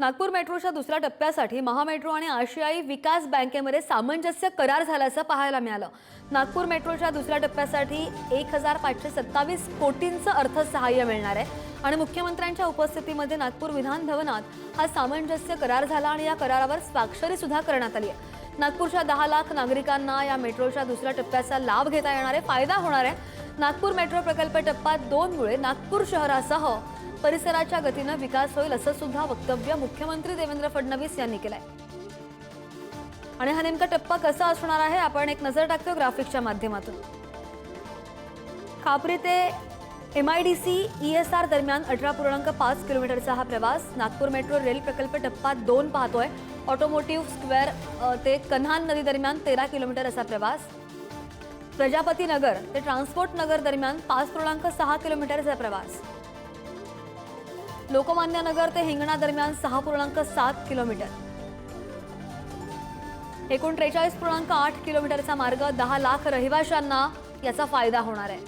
नागपूर मेट्रोच्या दुसऱ्या टप्प्यासाठी महामेट्रो आणि आशियाई विकास बँकेमध्ये सामंजस्य करार झाल्याचं पाहायला मिळालं. नागपूर मेट्रोच्या दुसऱ्या टप्प्यासाठी एक हजार पाचशे सत्तावीस कोटींचं अर्थसहाय्य मिळणार आहे आणि मुख्यमंत्र्यांच्या उपस्थितीमध्ये नागपूर विधान भवनात हा सामंजस्य करार झाला आणि या करारावर स्वाक्षरी सुद्धा करण्यात आली आहे. नागपूरच्या दहा लाख नागरिकांना या मेट्रोच्या दुसऱ्या टप्प्याचा लाभ घेता येणार आहे फायदा होणार आहे. नागपूर मेट्रो प्रकल्प टप्पा दोनमुळे नागपूर शहरासह परिसराच्या गतीनं विकास होईल असं सुद्धा वक्तव्य मुख्यमंत्री देवेंद्र फडणवीस यांनी केलंय. आणि हा नेमका टप्पा कसा असणार आहे आपण एक नजर टाकतो ग्राफिकच्या माध्यमातून. खापरी ते M I D C E S R दरम्यान अठरा पूर्णांक पाच किलोमीटरचा हा प्रवास. नागपूर मेट्रो रेल प्रकल्प टप्पा दोन पाहतोय. ऑटोमोटिव्ह स्क्वेअर ते कन्हान नदी दरम्यान तेरा किलोमीटर असा प्रवास. प्रजापती नगर ते ट्रान्सपोर्ट नगर दरम्यान पाच पूर्णांक सहा किलोमीटरचा प्रवास. लोकमान्य नगर ते हिंगणा दरम्यान सहा पूर्णांक सात किलोमीटर. एकूण त्रेचाळीस पूर्णांक आठ किलोमीटरचा मार्ग दहा लाख रहिवाशांना याचा फायदा होणार आहे.